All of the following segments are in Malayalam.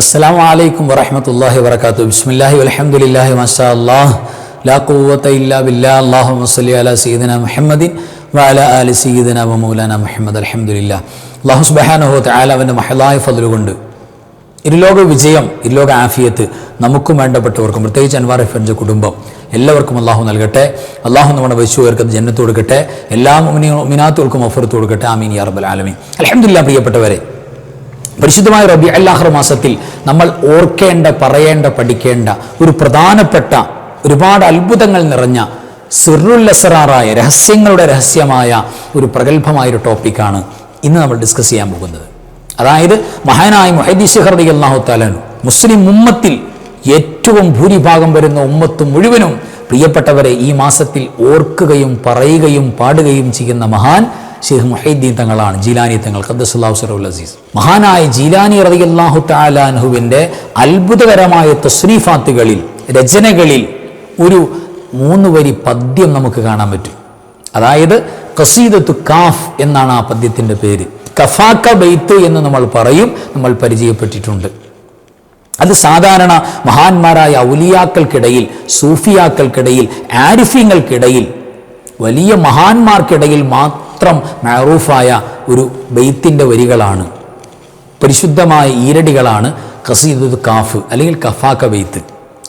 അസ്സാം വലൈക്കും വറഹമത്തല്ലാഹി വർക്കാത്തു ബിസ്മില്ലാഹി വലഹമുല്ലാഹി മാഷാ അല്ലാഹ് ലാ ഖുവത ഇല്ലാ ബില്ലാ. അള്ളാഹു മസ്സലി അലാ സീദന മുഹമ്മദിൻ വാല ആലി സീദന മൗലാന മുഹമ്മദ്. അൽഹംദുലില്ലാ. അല്ലാഹു സുബ്ഹാനഹു വ തആല അവന്റെ മഹലായ ഫضل കൊണ്ട് ഇരുലോക വിജയം ഇരുലോക ആഫിയത്ത് നമുക്കും വേണ്ടപ്പെട്ടവർക്കും പ്രത്യേകിച്ച് അൻവാർ എഫൻജ് കുടുംബം എല്ലാവർക്കും അള്ളാഹു നൽകട്ടെ. അള്ളാഹു നമ്മുടെ വശുവർക്ക് ജന്നത്ത് കൊടുക്കട്ടെ. എല്ലാ മിനാത്തുകൾക്കും ഒഫർത്ത് കൊടുക്കട്ടെ. ആമീൻ യാ റബ്ബൽ ആലമീൻ. അൽഹംദുലില്ലാ പ്രിയപ്പെട്ടവരെ. പരിശുദ്ധമായ റബി അല്ലാഹർ മാസത്തിൽ നമ്മൾ ഓർക്കേണ്ട പറയേണ്ട പഠിക്കേണ്ട ഒരു പ്രധാനപ്പെട്ട ഒരുപാട് അത്ഭുതങ്ങൾ നിറഞ്ഞ സിറുല്ലസറാറായ രഹസ്യങ്ങളുടെ രഹസ്യമായ ഒരു പ്രഗത്ഭമായ ഒരു ടോപ്പിക്കാണ് ഇന്ന് നമ്മൾ ഡിസ്കസ് ചെയ്യാൻ പോകുന്നത്. അതായത് മഹാനായ മൊഹദീസ് ഹർദി അള്ളാഹു മുസ്ലിം ഉമ്മത്തിൽ ഏറ്റവും ഭൂരിഭാഗം വരുന്ന ഉമ്മത്ത് മുഴുവനും പ്രിയപ്പെട്ടവരെ ഈ മാസത്തിൽ ഓർക്കുകയും പറയുകയും പാടുകയും ചെയ്യുന്ന മഹാൻ ഷെയ്ഖ് മുഹൈദ്ദീൻ തങ്ങളാണ്. ജീലാനി തങ്ങൾ ഖദ്ദസുല്ലാഹു സറഉൽ അസീസ്. മഹാനായ ജീലാനി റളിയല്ലാഹു താലാൻഹുവിന്റെ അത്ഭുതകരമായ തസ്രീഫാത്തുകളിൽ രചനകളിൽ ഒരു മൂന്ന് വരി പദ്യം നമുക്ക് കാണാൻ പറ്റും. അതായത് ഖസീദത്തു കാഫ് എന്നാണ് ആ പദ്യത്തിന്റെ പേര്. കഫാക്ക ബെയ്ത്ത് എന്ന് നമ്മൾ പറയും നമ്മൾ പരിചയപ്പെട്ടിട്ടുണ്ട്. അത് സാധാരണ മഹാന്മാരായ ഔലിയാക്കൾക്കിടയിൽ സൂഫിയാക്കൾക്കിടയിൽ ആരിഫ്യങ്ങൾക്കിടയിൽ വലിയ മഹാന്മാർക്കിടയിൽ മാത്രം മാറൂഫായ ഒരു ബെയ്ത്തിന്റെ വരികളാണ്. പരിശുദ്ധമായ ഈരടികളാണ് ഖസീദുൽ കാഫ് അല്ലെങ്കിൽ കഫാക്ക ബെയ്ത്ത്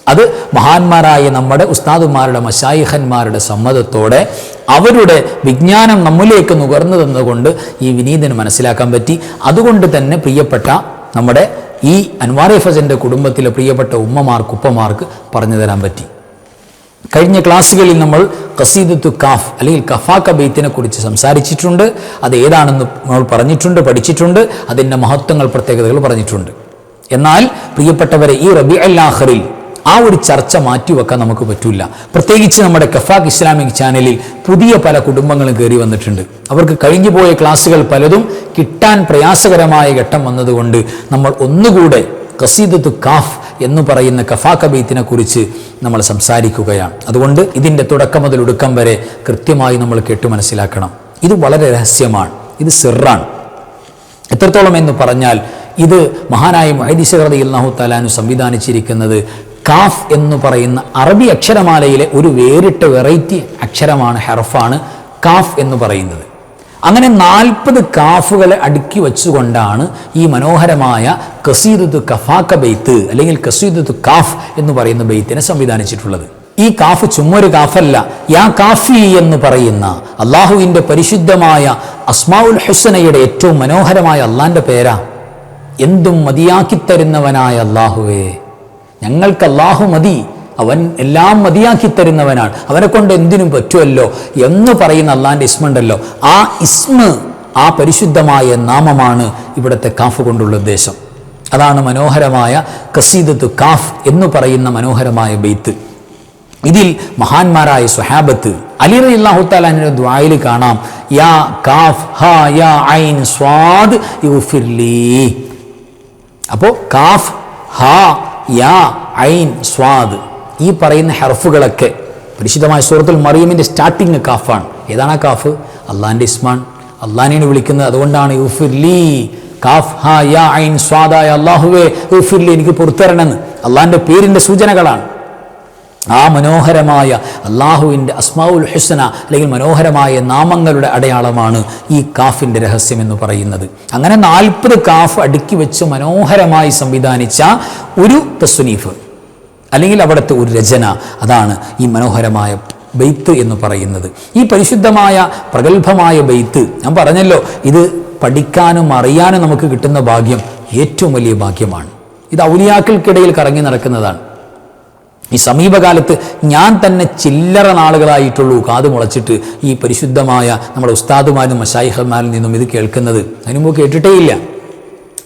അത് മഹാന്മാരായ നമ്മുടെ ഉസ്താദുമാരുടെ മഷായിഹന്മാരുടെ സമ്മതത്തോടെ അവരുടെ വിജ്ഞാനം നമ്മിലേക്ക് നുകർന്നു തന്നുകൊണ്ട് ഈ വിനീതന് മനസ്സിലാക്കാൻ പറ്റി. അതുകൊണ്ട് തന്നെ പ്രിയപ്പെട്ട നമ്മുടെ ഈ അൻവാറെ ഫസന്റെ കുടുംബത്തിലെ പ്രിയപ്പെട്ട ഉമ്മമാർക്ക് ഉപ്പമാർക്ക് പറഞ്ഞു തരാൻ പറ്റി. കഴിഞ്ഞ ക്ലാസ്സുകളിൽ നമ്മൾ ഖസീദത്തു കാഫ് അല്ലെങ്കിൽ കഫാക്ക ബെയ്ത്തിനെ കുറിച്ച് സംസാരിച്ചിട്ടുണ്ട്. അത് ഏതാണെന്ന് നമ്മൾ പറഞ്ഞിട്ടുണ്ട് പഠിച്ചിട്ടുണ്ട്. അതിന്റെ മഹത്വങ്ങൾ പ്രത്യേകതകൾ പറഞ്ഞിട്ടുണ്ട്. എന്നാൽ പ്രിയപ്പെട്ടവരെ ഈ റബി അല്ലാഹറിൽ ആ ഒരു ചർച്ച മാറ്റിവെക്കാൻ നമുക്ക് പറ്റില്ല പ്രത്യേകിച്ച് നമ്മുടെ കഫാഖ് ഇസ്ലാമിക് ചാനലിൽ പുതിയ പല കുടുംബങ്ങളും കയറി വന്നിട്ടുണ്ട്. അവർക്ക് കഴിഞ്ഞു പോയ ക്ലാസ്സുകൾ പലതും കിട്ടാൻ പ്രയാസകരമായ ഘട്ടം വന്നതുകൊണ്ട് നമ്മൾ ഒന്നുകൂടെ ഖസീദത്തു കാഫ് എന്ന് പറയുന്ന കഫാ കബീത്തിനെ കുറിച്ച് നമ്മൾ സംസാരിക്കുകയാണ്. അതുകൊണ്ട് ഇതിന്റെ തുടക്കം മുതൽ ഒടുക്കം വരെ കൃത്യമായി നമ്മൾ കേട്ട് മനസ്സിലാക്കണം. ഇത് വളരെ രഹസ്യമാണ്. ഇത് സിറാണ്. എത്രത്തോളം എന്ന് പറഞ്ഞാൽ ഇത് മഹാനായ മൊഹദീസ് അള്ളാഹു താലാനു സംവിധാനിച്ചിരിക്കുന്നത് കാഫ് എന്ന് പറയുന്ന അറബി അക്ഷരമാലയിലെ ഒരു വേറിട്ട വെറൈറ്റി അക്ഷരമാണ് ഹെർഫാണ് കാഫ് എന്ന് പറയുന്നത്. അങ്ങനെ നാൽപ്പത് കാഫുകളെ അടുക്കി വെച്ചുകൊണ്ടാണ് ഈ മനോഹരമായ കസീദത്ത് കഫാക്ക ബെയ്ത്ത് അല്ലെങ്കിൽ കസീദത്ത് കാഫ് എന്ന് പറയുന്ന ബെയ്ത്തിനെ സംവിധാനിച്ചിട്ടുള്ളത്. ഈ കാഫ് ചുമ്മൊരു കാഫല്ല. യാ കാഫി എന്ന് പറയുന്ന അള്ളാഹുവിന്റെ പരിശുദ്ധമായ അസ്മാഉൽ ഹുസനയുടെ ഏറ്റവും മനോഹരമായ അള്ളാന്റെ പേരാ. എന്തും മതിയാക്കി തരുന്നവനായ അള്ളാഹുവേ ഞങ്ങൾക്ക് അള്ളാഹു മതി. അവൻ എല്ലാം മതിയാക്കി തരുന്നവനാണ്. അവനെ കൊണ്ട് എന്തിനും പറ്റുമല്ലോ എന്ന് പറയുന്ന അള്ളാന്റെ ഇസ്മുണ്ടല്ലോ ആ ഇസ്മ ആ പരിശുദ്ധമായ നാമമാണ് ഇവിടുത്തെ കാഫ് കൊണ്ടുള്ള ഉദ്ദേശം. അതാണ് മനോഹരമായ കസീദത്ത് കാഫ് എന്ന് പറയുന്ന മനോഹരമായ ബെയ്ത്ത്. ഇതിൽ മഹാന്മാരായ സ്വഹാബത്ത് അലി അള്ളാഹു താലാന്റെ ദ്വായിൽ കാണാം. യാ കാഫ് ഹ യാ ഐൻ സ്വാദ് യുഫിർലി കാഫ് ഹ യാ ഐൻ സ്വാദ്. ഈ പറയുന്ന ഹെർഫുകളൊക്കെ പരിശുദ്ധമായ സൂറത്തുൽ മറിയമിന്റെ സ്റ്റാർട്ടിങ് കാഫാണ്. ഏതാണ് ആ കാഫ്? അള്ളാന്റെ ഇസ്മാൻ. അള്ളാനെയാണ് വിളിക്കുന്നത്. അതുകൊണ്ടാണ് യുഫിർലി കാഫ് ഹാ യാ ഐൻ സ്വാദായ അള്ളാഹുവേ യുഫിർലി എനിക്ക് പുറത്തിറണമെന്ന് അള്ളാഹിന്റെ പേരിന്റെ സൂചനകളാണ്. ആ മനോഹരമായ അള്ളാഹുവിന്റെ അസ്മാവുൽ ഹുസന അല്ലെങ്കിൽ മനോഹരമായ നാമങ്ങളുടെ അടയാളമാണ് ഈ കാഫിന്റെ രഹസ്യം എന്ന് പറയുന്നത്. അങ്ങനെ നാൽപ്പത് കാഫ് അടുക്കി വെച്ച് മനോഹരമായി സംവിധാനിച്ച ഒരു തസ്വനീഫ്. അല്ലെങ്കിൽ അവിടുത്തെ ഒരു രചന. അതാണ് ഈ മനോഹരമായ ബെയ്ത്ത് എന്ന് പറയുന്നത്. ഈ പരിശുദ്ധമായ പ്രഗത്ഭമായ ബെയ്ത്ത് ഞാൻ പറഞ്ഞല്ലോ ഇത് പഠിക്കാനും അറിയാനും നമുക്ക് കിട്ടുന്ന ഭാഗ്യം ഏറ്റവും വലിയ ഭാഗ്യമാണ്. ഇത് ഔലിയാക്കൾക്കിടയിൽ കറങ്ങി നടക്കുന്നതാണ്. ഈ സമീപകാലത്ത് ഞാൻ തന്നെ ചില്ലറ നാളുകളായിട്ടുള്ളൂ കാത് മുളച്ചിട്ട് ഈ പരിശുദ്ധമായ നമ്മുടെ ഉസ്താദുമാരും മഷായിഹന്മാരിൽ നിന്നും ഇത് കേൾക്കുന്നത്. അതിനുമ്പ് കേട്ടിട്ടേയില്ല.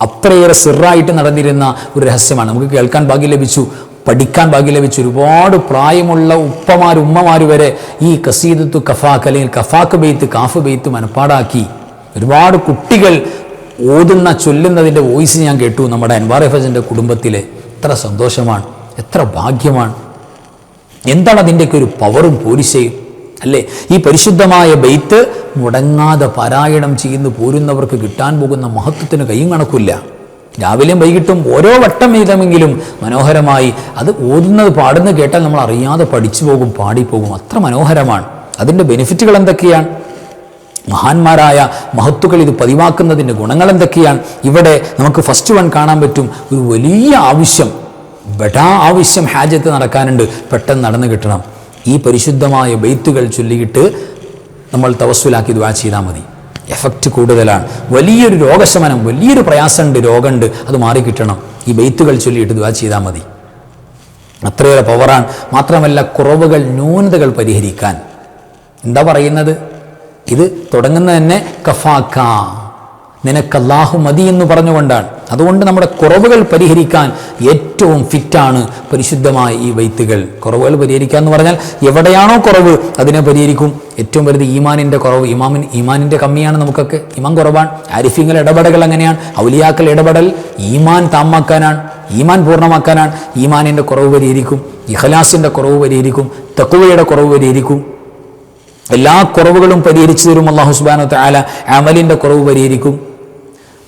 അത്രയേറെ സിറായിട്ട് നടന്നിരുന്ന ഒരു രഹസ്യമാണ്. നമുക്ക് കേൾക്കാൻ ഭാഗ്യം ലഭിച്ചു. പഠിക്കാൻ ഭാഗ്യം ലഭിച്ചു ഒരുപാട് പ്രായമുള്ള ഉപ്പമാർ ഉമ്മമാർ വരെ ഈ കസീദത്തു കഫാക്ക് അല്ലെങ്കിൽ കഫാക്ക് ബെയ്ത്ത് കാഫ് ബെയ്ത്ത് മനപ്പാടാക്കി ഒരുപാട് കുട്ടികൾ ഓതുന്ന ചൊല്ലുന്നതിന്റെ വോയിസ് ഞാൻ കേട്ടു. നമ്മുടെ അൻവാർ എഫസിന്റെ കുടുംബത്തിൽ എത്ര സന്തോഷമാണ് എത്ര ഭാഗ്യമാണ്. എന്താണ് അതിന്റെയൊക്കെ ഒരു പവറും പോരിശയും? അല്ലേ? ഈ പരിശുദ്ധമായ ബെയ്ത്ത് മുടങ്ങാതെ പാരായണം ചെയ്യുന്നു പോരുന്നവർക്ക് കിട്ടാൻ പോകുന്ന മഹത്വത്തിന് കൈയും കണക്കില്ല രാവിലെയും വൈകിട്ടും ഓരോ വട്ടം വീതമെങ്കിലും മനോഹരമായി അത് ഓതുന്നത് പാടുന്നത് കേട്ടാൽ നമ്മൾ അറിയാതെ പഠിച്ചു പോകും പാടിപ്പോകും അത്ര മനോഹരമാണ്. അതിന്റെ ബെനിഫിറ്റുകൾ എന്തൊക്കെയാണ്? മഹാന്മാരായ മഹത്തുക്കൾ ഇത് പതിവാക്കുന്നതിന്റെ ഗുണങ്ങൾ എന്തൊക്കെയാണ്? ഇവിടെ നമുക്ക് ഫസ്റ്റ് വൺ കാണാൻ പറ്റും. ഒരു വലിയ ആവശ്യം ബഡാ ആവശ്യം ഹാജത്ത് നടക്കാനുണ്ട്. പെട്ടെന്ന് നടന്നു കിട്ടണം. ഈ പരിശുദ്ധമായ ബെയ്ത്തുകൾ ചൊല്ലിയിട്ട് നമ്മൾ തവസ്സുലാക്കി ദ്വാ ചെയ്താൽ മതി. എഫക്റ്റ് കൂടുതലാണ്. വലിയൊരു രോഗശമനം വലിയൊരു പ്രയാസമുണ്ട് രോഗമുണ്ട് അത് മാറിക്കിട്ടണം ഈ ബെയ്ത്തുകൾ ചൊല്ലിയിട്ട് ദ്വാ ചെയ്താൽ മതി. അത്രയേറെ പവറാണ് മാത്രമല്ല കുറവുകൾ ന്യൂനതകൾ പരിഹരിക്കാൻ. എന്താ പറയുന്നത്? ഇത് തുടങ്ങുന്നത് തന്നെ കഫാക്ക. നിനക്ക് അല്ലാഹു മതി എന്ന് പറഞ്ഞുകൊണ്ടാണ്. അതുകൊണ്ട് നമ്മുടെ കുറവുകൾ പരിഹരിക്കാൻ ഏറ്റവും ഫിറ്റാണ് പരിശുദ്ധമായ ഈ വൈത്തുകൾ. കുറവുകൾ പരിഹരിക്കുക എന്ന് പറഞ്ഞാൽ എവിടെയാണോ കുറവ് അതിനെ പരിഹരിക്കും. ഏറ്റവും വലുത് ഈമാനിന്റെ കുറവ്. ഇമാമിൻ ഈമാനിന്റെ കമ്മിയാണ് നമുക്കൊക്കെ. ഇമാൻ കുറവാണ്. ആരിഫിങ്ങൾ ഇടപെടൽ അങ്ങനെയാണ്. ഔലിയാക്കൾ ഇടപെടൽ ഈമാൻ താമാക്കാനാണ് ഈമാൻ പൂർണമാക്കാനാണ്. ഈമാനിന്റെ കുറവ് പരിഹരിക്കും. ഇഖലാസിന്റെ കുറവ് പരിഹരിക്കും. തക്കുവയുടെ കുറവ് പരിഹരിക്കും. എല്ലാ കുറവുകളും പരിഹരിച്ചു തരും അള്ളാഹു സുബാന താല അമലിന്റെ കുറവ് പരിഹരിക്കും.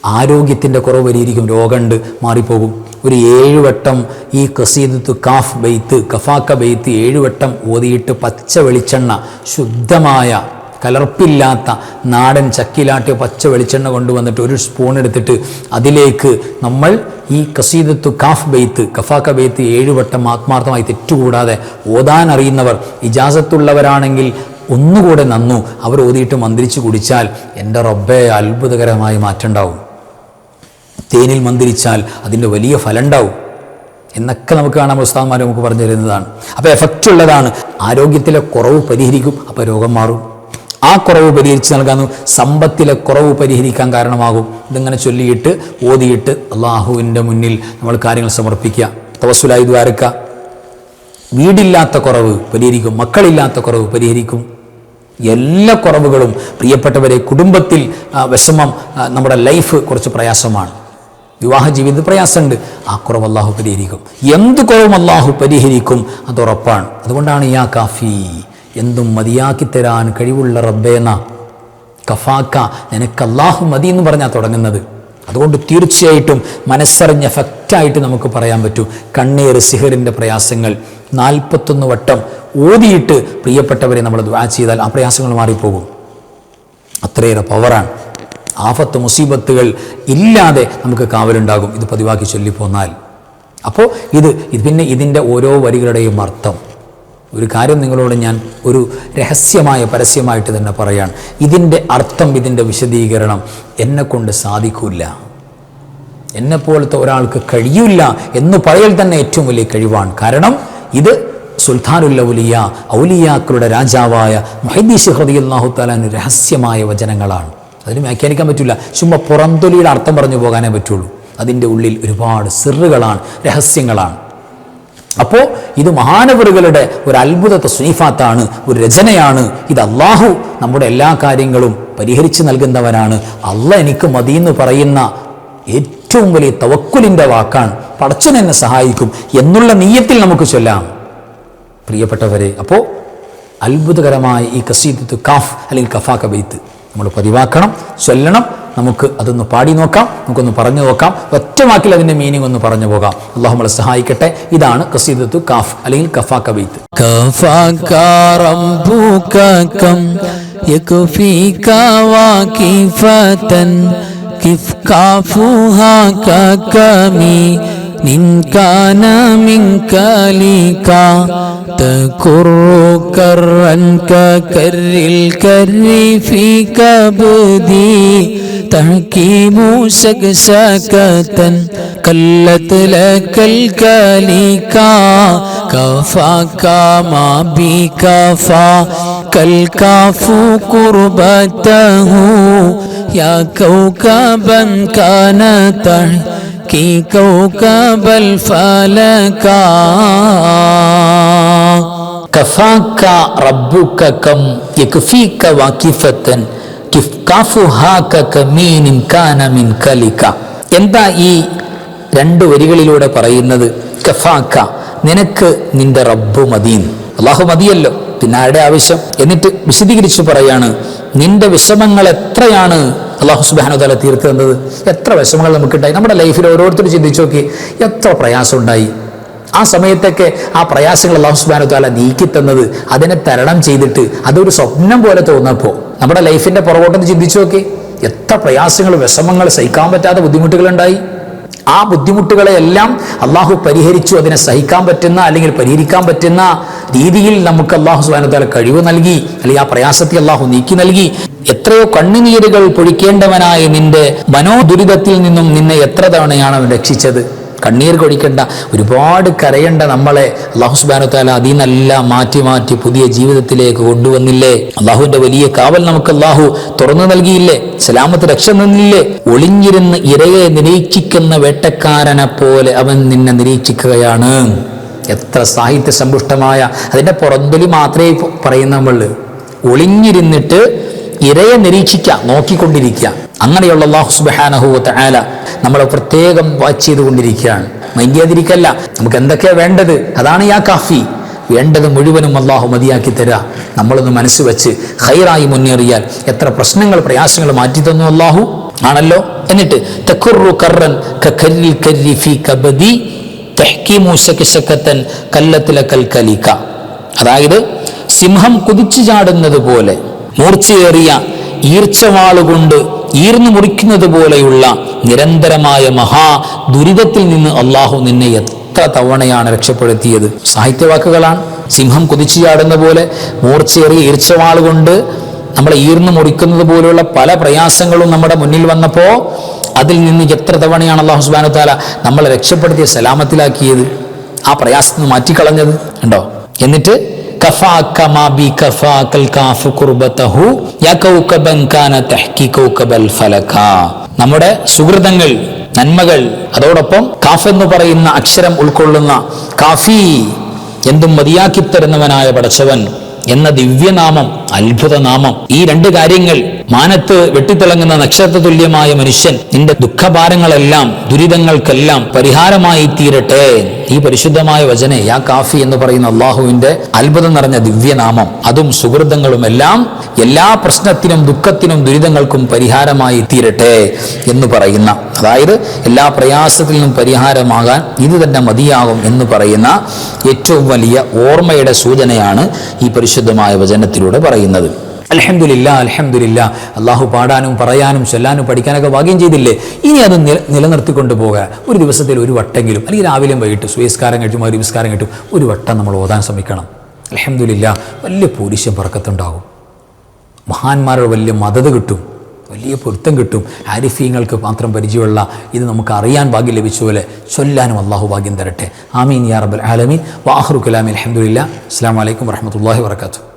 ആരോഗ്യത്തിന്റെ കുറവ് വരിയിരിക്കും രോഗമുണ്ട് മാറിപ്പോകും. ഒരു ഏഴ് വട്ടം ഈ കസീദത്ത് കാഫ് ബെയ്ത്ത് കഫാക്ക ബെയ്ത്ത് ഏഴ് വട്ടം ഓതിയിട്ട് പച്ച വെളിച്ചെണ്ണ ശുദ്ധമായ കലർപ്പില്ലാത്ത നാടൻ ചക്കിലാട്ടിയ പച്ച വെളിച്ചെണ്ണ കൊണ്ടുവന്നിട്ട് ഒരു സ്പൂൺ എടുത്തിട്ട് അതിലേക്ക് നമ്മൾ ഈ കസീദത്തു കാഫ് ബെയ്ത്ത് കഫാക്ക ബെയ്ത്ത് ഏഴുവട്ടം ആത്മാർത്ഥമായി തെറ്റുകൂടാതെ ഓതാൻ അറിയുന്നവർ ഇജാസത്തുള്ളവരാണെങ്കിൽ ഒന്നുകൂടെ നന്നു. അവർ ഓതിയിട്ട് മന്ത്രിച്ച് കുടിച്ചാൽ എന്റെ റബ്ബെ അത്ഭുതകരമായി മാറ്റമുണ്ടാവും. തേനിൽ മന്ദിരിച്ചാൽ അതിന്റെ വലിയ ഫലം ഉണ്ടാവും എന്നൊക്കെ നമുക്ക് കാണാൻ ഉസ്താദ്മാർ നമുക്ക് പറഞ്ഞു തരുന്നതാണ്. അപ്പോൾ എഫക്റ്റ് ഉള്ളതാണ്. ആരോഗ്യത്തിലെ കുറവ് പരിഹരിക്കും അപ്പോൾ രോഗം മാറും. ആ കുറവ് പരിഹരിച്ച് നൽകാൻ സമ്പത്തിലെ കുറവ് പരിഹരിക്കാൻ കാരണമാകും. ഇതിങ്ങനെ ചൊല്ലിയിട്ട് ഓതിയിട്ട് അള്ളാഹുവിന്റെ മുന്നിൽ നമ്മൾ കാര്യങ്ങൾ സമർപ്പിക്കുക. തവസുലായി ദ്വാരക്കുക വീടില്ലാത്ത കുറവ് പരിഹരിക്കും മക്കളില്ലാത്ത കുറവ് പരിഹരിക്കും. എല്ലാ കുറവുകളും പ്രിയപ്പെട്ടവരെ കുടുംബത്തിൽ വിഷമം നമ്മുടെ ലൈഫ് കുറച്ച് പ്രയാസമാണ്. വിവാഹ ജീവിതത്തിൽ പ്രയാസമുണ്ട്. ആ കുറവ് അള്ളാഹു പരിഹരിക്കും. എന്ത് കുറവും അള്ളാഹു പരിഹരിക്കും? അത് ഉറപ്പാണ്. അതുകൊണ്ടാണ് യാ കാഫി എന്തും മതിയാക്കി തരാൻ കഴിവുള്ള റബ്ബേന കഫാക്ക നിനക്ക് അള്ളാഹു മതി എന്ന് പറഞ്ഞാൽ തുടങ്ങുന്നത്. അതുകൊണ്ട് തീർച്ചയായിട്ടും മനസ്സറിഞ്ഞ ഫക്റ്റായിട്ട് നമുക്ക് പറയാൻ പറ്റൂ. കണ്ണീർ സിഹറിന്റെ പ്രയാസങ്ങൾ നാൽപ്പത്തൊന്ന് വട്ടം ഓതിയിട്ട് പ്രിയപ്പെട്ടവരെ നമ്മൾ ദ്വാ ചെയ്താൽ ആ പ്രയാസങ്ങൾ മാറിപ്പോകും. അത്രയേറെ പവറാണ് ആഫത്ത് മുസീബത്തുകൾ ഇല്ലാതെ നമുക്ക് കാവലുണ്ടാകും. ഇത് പതിവാക്കി ചൊല്ലിപ്പോന്നാൽ. അപ്പോൾ ഇത് പിന്നെ ഇതിന്റെ ഓരോ വരികളുടെയും അർത്ഥം. ഒരു കാര്യം നിങ്ങളോട് ഞാൻ ഒരു രഹസ്യമായ പരസ്യമായിട്ട് തന്നെ പറയാണ്. ഇതിന്റെ അർത്ഥം ഇതിന്റെ വിശദീകരണം എന്നെക്കൊണ്ട് സാധിക്കില്ല എന്നെപ്പോലത്തെ ഒരാൾക്ക് കഴിയില്ല എന്ന് പറയൽ തന്നെ ഏറ്റവും വലിയ കഴിവാണ്. കാരണം ഇത് സുൽത്താനുൽ ഉലിയ ഔലിയാക്കളുടെ രാജാവായ മൊഹീദി ഷിഹ്റദി അള്ളാഹു താലാന് രഹസ്യമായ വചനങ്ങളാണ്. അതിന് വ്യാഖ്യാനിക്കാൻ പറ്റില്ല ചുമ്മാ പുറന്തൊലിയുടെ അർത്ഥം പറഞ്ഞു പോകാനേ പറ്റുള്ളൂ. അതിന്റെ ഉള്ളിൽ ഒരുപാട് സിറുകളാണ് രഹസ്യങ്ങളാണ്. അപ്പോൾ ഇത് മഹാനവറുകളുടെ ഒരു അത്ഭുത തസ്നീഫാത്താണ് ഒരു രചനയാണ്. ഇത് അള്ളാഹു നമ്മുടെ എല്ലാ കാര്യങ്ങളും പരിഹരിച്ചു നൽകുന്നവനാണ്. അല്ല എനിക്ക് മതി എന്ന് പറയുന്ന ഏറ്റവും വലിയ തവക്കുലിന്റെ വാക്കാണ്. പടച്ചു എന്നെ സഹായിക്കും എന്നുള്ള നീയത്തിൽ നമുക്ക് ചൊല്ലാം. പ്രിയപ്പെട്ടവരെ അപ്പോൾ അത്ഭുതകരമായ ഈ കസീദത്ത് കാഫ് അല്ലെങ്കിൽ കഫാ ബെയ്ത്ത് നമ്മൾ പതിവാക്കണം ചൊല്ലണം നമുക്ക് അതൊന്ന് പാടി നോക്കാം നമുക്കൊന്ന് പറഞ്ഞു നോക്കാം ഒറ്റ വാക്കിൽ അതിൻ്റെ മീനിങ് ഒന്ന് പറഞ്ഞു പോകാം അള്ളാഹു നമ്മളെ സഹായിക്കട്ടെ ഇതാണ് കസീദത്തു കാഫ് അല്ലെങ്കിൽ കഫാക്ക ബെയ്ത്ത് كفاك ربك كم يكفيك واكفة كيف كافوها ككمي إن كان منك لك تكر كرا ككر الكر في كبدي تحكيم سكسكة كلت لك الكليكا كفاك ما بكفا كالكاف قربته يا كوكبا كان تحكي كوكب الفلكا കഫാക്ക റബ്ബുക കം യക്ഫീക വാക്കിഫത്തൻ കിഫ്കാഫുഹാക കമീനിൻ കാന മിൻ കലിക എന്താ ഈ രണ്ട് വരികളിലൂടെ പറയുന്നത് കഫാക്ക നിനക്ക് നിന്റെ റബ്ബ് മദീൻ അള്ളാഹു മതിയല്ലോ പിന്നെ ആരുടെ ആവശ്യം? എന്നിട്ട് വിശദീകരിച്ച് പറയാണ് നിന്റെ വിഷമങ്ങൾ എത്രയാണ്? അള്ളാഹു സുബാനു തല തീർത്തു തന്നത്. എത്ര വിഷമങ്ങൾ നമുക്കുണ്ടായി? നമ്മുടെ ലൈഫിൽ ഓരോരുത്തരും ചിന്തിച്ചു നോക്കി എത്ര പ്രയാസം ഉണ്ടായി ആ സമയത്തൊക്കെ ആ പ്രയാസങ്ങൾ അള്ളാഹു സുബാനു താല നീക്കി തന്നത് അതിനെ തരണം ചെയ്തിട്ട് അതൊരു സ്വപ്നം പോലെ തോന്നപ്പോൾ നമ്മുടെ ലൈഫിന്റെ പുറകോട്ടൊന്ന് ചിന്തിച്ചു നോക്കി എത്ര പ്രയാസങ്ങൾ വിഷമങ്ങൾ സഹിക്കാൻ പറ്റാത്ത ബുദ്ധിമുട്ടുകളുണ്ടായി. ആ ബുദ്ധിമുട്ടുകളെയെല്ലാം അള്ളാഹു പരിഹരിച്ചു അതിനെ സഹിക്കാൻ പറ്റുന്ന അല്ലെങ്കിൽ പരിഹരിക്കാൻ പറ്റുന്ന രീതിയിൽ നമുക്ക് അള്ളാഹു സുബാനത്താല താല കഴിവ് നൽകി അല്ലെങ്കിൽ ആ പ്രയാസത്തെ അള്ളാഹു നീക്കി നൽകി. എത്രയോ കണ്ണുനീരുകൾ പൊഴിക്കേണ്ടവനായ നിന്റെ മനോദുരിതത്തിൽ നിന്നും നിന്നെ എത്ര തവണയാണ് അവൻ രക്ഷിച്ചത്? കണ്ണീർ കൊടിക്കേണ്ട ഒരുപാട് കരയേണ്ട നമ്മളെ അള്ളാഹു അതിൽ നിന്നെല്ലാം മാറ്റി മാറ്റി പുതിയ ജീവിതത്തിലേക്ക് കൊണ്ടുവന്നില്ലേ? അള്ളാഹുവിന്റെ വലിയ കാവൽ നമുക്ക് അള്ളാഹു തുറന്നു നൽകിയില്ലേ? സലാമത്ത് രക്ഷ നിന്നില്ലേ ഒളിഞ്ഞിരുന്ന് ഇരയെ നിരീക്ഷിക്കുന്ന വേട്ടക്കാരനെ പോലെ അവൻ നിന്നെ നിരീക്ഷിക്കുകയാണ്. എത്ര സാഹിത്യ സമ്പുഷ്ടമായ അതിന്റെ പുറന്തൊലി മാത്രമേ പറയുന്ന നമ്മൾ ഒളിഞ്ഞിരുന്നിട്ട് ഇരയെ നിരീക്ഷിക്കുക നോക്കിക്കൊണ്ടിരിക്കുക അങ്ങനെയുള്ള അള്ളാഹു സുബാനഹുവത്ത് ആല നമ്മളെ പ്രത്യേകം വാച്ച് ചെയ്തുകൊണ്ടിരിക്കുകയാണ്. മൈൻഡിയാതിരിക്കല്ല നമുക്ക് എന്തൊക്കെയാ വേണ്ടത്? അതാണ് യാ കാഫി. വേണ്ടത് മുഴുവനും അള്ളാഹു മതിയാക്കി തരാ. നമ്മളൊന്ന് മനസ്സ് വെച്ച് ഹൈറായി മുന്നേറിയാൽ എത്ര പ്രശ്നങ്ങൾ പ്രയാസങ്ങൾ മാറ്റി തന്നു അള്ളാഹു ആണല്ലോ? എന്നിട്ട് തക്കുറു കറൻ കബദി കല്ലത്തിലെ കൽക്കലിക്ക അതായത് സിംഹം കുതിച്ചു ചാടുന്നത് പോലെ മൂർച്ചയേറിയ ഈർച്ചവാളുകൊണ്ട് ഈർന്നു മുറിക്കുന്നത് പോലെയുള്ള നിരന്തരമായ മഹാ ദുരിതത്തിൽ നിന്ന് അള്ളാഹു നിന്നെ എത്ര തവണയാണ് രക്ഷപ്പെടുത്തിയത്? സാഹിത്യവാക്കുകളാണ്. സിംഹം കുതിച്ചു ചാടുന്ന പോലെ മൂർച്ചയേറിയ ഈർച്ചവാളുകൊണ്ട് നമ്മളെ ഈർന്നു മുറിക്കുന്നത് പോലെയുള്ള പല പ്രയാസങ്ങളും നമ്മുടെ മുന്നിൽ വന്നപ്പോൾ അതിൽ നിന്ന് എത്ര തവണയാണ് അള്ളാഹു സുബാനു താല നമ്മളെ രക്ഷപ്പെടുത്തിയ സലാമത്തിലാക്കിയത് ആ പ്രയാസത്തിന് മാറ്റിക്കളഞ്ഞത്? ഉണ്ടോ എന്നിട്ട് നമ്മുടെ സുഹൃതങ്ങൾ നന്മകൾ അതോടൊപ്പം കാഫ് എന്ന് പറയുന്ന അക്ഷരം ഉൾക്കൊള്ളുന്ന കാഫി എന്തും മതിയാക്കി തരുന്നവനായ പടച്ചവൻ എന്ന ദിവ്യനാമം അത്ഭുത നാമം ഈ രണ്ട് കാര്യങ്ങൾ മാനത്ത് വെട്ടിത്തിളങ്ങുന്ന നക്ഷത്ര തുല്യമായ മനുഷ്യൻ നിന്റെ ദുഃഖഭാരങ്ങളെല്ലാം ദുരിതങ്ങൾക്കെല്ലാം പരിഹാരമായി തീരട്ടെ ഈ പരിശുദ്ധമായ വചനെ യാ കാഫി എന്ന് പറയുന്ന അള്ളാഹുവിന്റെ അത്ഭുതം നിറഞ്ഞ ദിവ്യനാമം അതും സുഹൃതങ്ങളും എല്ലാം എല്ലാ പ്രശ്നത്തിനും ദുഃഖത്തിനും ദുരിതങ്ങൾക്കും പരിഹാരമായി തീരട്ടെ എന്ന് പറയുന്ന അതായത് എല്ലാ പ്രയാസത്തിൽ നിന്നും പരിഹാരമാകാൻ ഇത് തന്നെ മതിയാകും എന്ന് പറയുന്ന ഏറ്റവും വലിയ ഓർമ്മയുടെ സൂചനയാണ് ഈ പരിശുദ്ധമായ വചനത്തിലൂടെ പറയുന്നത്. അലഹമില്ല അലഹമില്ല അള്ളാഹു പാടാനും പറയാനും ചൊല്ലാനും പഠിക്കാനൊക്കെ ഭാഗ്യം ചെയ്തില്ലേ? ഇനി അത് നില നിലനിർത്തിക്കൊണ്ട് പോകുക ഒരു ദിവസത്തിൽ ഒരു വട്ടെങ്കിലും അല്ലെങ്കിൽ രാവിലെ വൈകിട്ട് സുയസ്കാരം കഴിച്ചും ഒരു വിസ്കാരം കഴിട്ടും ഒരു വട്ടം നമ്മൾ ഓതാൻ ശ്രമിക്കണം. അലഹമില്ല വലിയ പൂരിശം പറക്കത്തുണ്ടാകും മഹാന്മാരുടെ വലിയ മദത് കിട്ടും. വലിയ പൊരുത്തം കിട്ടും. ആരിഫീങ്ങൾക്ക് മാത്രം പരിചയമുള്ള ഇത് നമുക്ക് അറിയാൻ ഭാഗ്യം ലഭിച്ച പോലെ ചൊല്ലാനും അള്ളാഹു ഭാഗ്യം തരട്ടെ. ആമീൻ യാ റബ്ബൽ ആലമീൻ. വാഹറു കലാമി അലഹമുല്ല അസ്സാം വലൈക്കും വറഹമത്തല്ലാഹി വർക്കാത്തു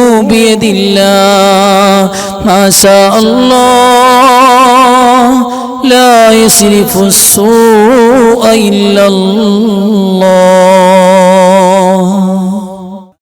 بيد الله. ما شاء الله. لا يصرف السوء إلا الله.